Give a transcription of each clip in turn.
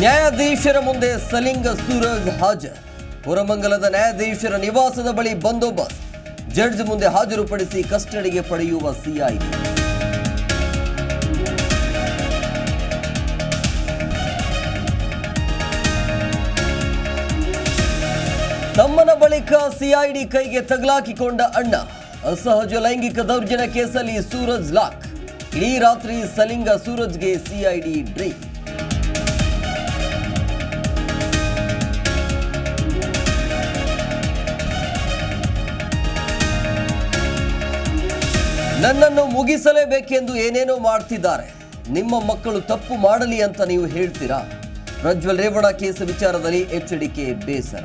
ನ್ಯಾಯಾಧೀಶರ ಮುಂದೆ ಸಲಿಂಗ ಸೂರಜ್ ಹಾಜರ್ ಹೊರಮಂಗಲದ ನ್ಯಾಯಾಧೀಶರ ನಿವಾಸದ ಬಳಿ ಬಂದೋಬಸ್ತ್. ಜಡ್ಜ್ ಮುಂದೆ ಹಾಜರುಪಡಿಸಿ ಕಸ್ಟಡಿಗೆ ಪಡೆಯುವ ಸಿಐ ತಮ್ಮನ ಬಳಿಕ ಸಿಐಡಿ ಕೈಗೆ ತಗಲಾಕಿಕೊಂಡ ಅಣ್ಣ. ಅಸಹಜ ಲೈಂಗಿಕ ದೌರ್ಜನ್ಯ ಕೇಸಲ್ಲಿ ಸೂರಜ್ ಲಾಕ್. ಇಡೀ ರಾತ್ರಿ ಸಲಿಂಗ ಸೂರಜ್ಗೆ ಸಿಐಡಿ ಡ್ರೀಮ್ ನನ್ನನ್ನು ಮುಗಿಸಲೇಬೇಕೆಂದು ಏನೇನೋ ಮಾಡ್ತಿದ್ದಾರೆ. ನಿಮ್ಮ ಮಕ್ಕಳು ತಪ್ಪು ಮಾಡಲಿ ಅಂತ ನೀವು ಹೇಳ್ತೀರಾ? ಪ್ರಜ್ವಲ್ ರೇವಣ ಕೇಸ್ ವಿಚಾರದಲ್ಲಿ ಎಚ್ಚರಿಕೆ ಬೇಸರ.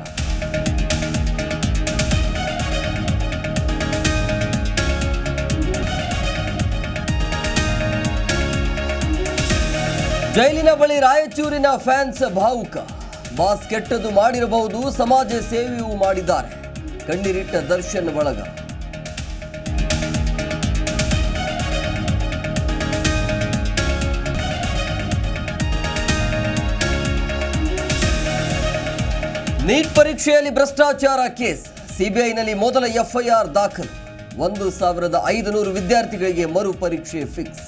ಜೈಲಿನ ಬಳಿ ರಾಯಚೂರಿನ ಫ್ಯಾನ್ಸ್ ಭಾವುಕ. ಬಾಸ್ ಕೆಟ್ಟದ್ದು ಮಾಡಿರಬಹುದು, ಸಮಾಜ ಸೇವೆಯೂ ಮಾಡಿದ್ದಾರೆ. ಕಣ್ಣೀರಿಟ್ಟ ದರ್ಶನ್ ಬಳಗ. ನೀಟ್ ಪರೀಕ್ಷೆಯಲ್ಲಿ ಭ್ರಷ್ಟಾಚಾರ ಕೇಸ್. ಸಿಬಿಐನಲ್ಲಿ ಮೊದಲ ಎಫ್ಐಆರ್ ದಾಖಲು. ಒಂದು ಸಾವಿರದ ಐದುನೂರು ವಿದ್ಯಾರ್ಥಿಗಳಿಗೆ ಮರು ಪರೀಕ್ಷೆ ಫಿಕ್ಸ್.